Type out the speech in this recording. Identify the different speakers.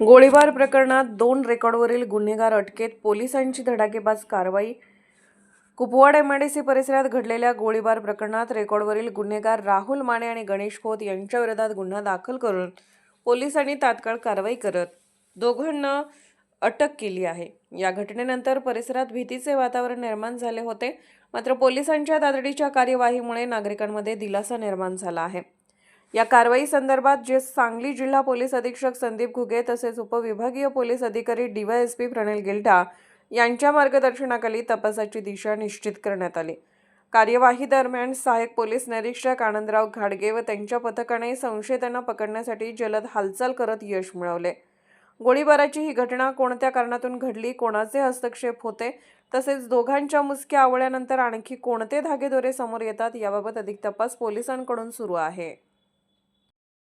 Speaker 1: गोळीबार प्रकरणात दोन रेकॉर्डवरील गुन्हेगार अटकेत पोलिसांची धडाकेबाज कारवाई. कुपवाड एमआ डी सी परिसरात घडलेल्या गोळीबार प्रकरणात रेकॉर्डवरील गुन्हेगार राहुल माने आणि गणेश खोत यांच्याविरोधात गुन्हा दाखल करून पोलिसांनी तात्काळ कारवाई करत दोघांना अटक केली आहे. या घटनेनंतर परिसरात भीतीचे वातावरण निर्माण झाले होते. मात्र पोलिसांच्या तातडीच्या कार्यवाहीमुळे नागरिकांमध्ये दिलासा निर्माण झाला आहे. या कारवाई संदर्भात जे सांगली जिल्हा पोलीस अधीक्षक संदीप घुगे तसेच उपविभागीय पोलीस अधिकारी डीवायएसपी प्रणिल गिल्टा यांच्या मार्गदर्शनाखाली तपासाची दिशा निश्चित करण्यात आली. कार्यवाही दरम्यान सहाय्यक पोलीस निरीक्षक आनंदराव घाडगे व त्यांच्या पथकाने संशयितांना पकडण्यासाठी जलद हालचाल करत यश मिळवले. गोळीबाराची ही घटना कोणत्या कारणातून घडली कोणाचे हस्तक्षेप होते तसेच दोघांच्या मुसक्या आवळ्यानंतर आणखी कोणते धागेदोरे समोर येतात याबाबत अधिक तपास पोलिसांकडून सुरू आहे.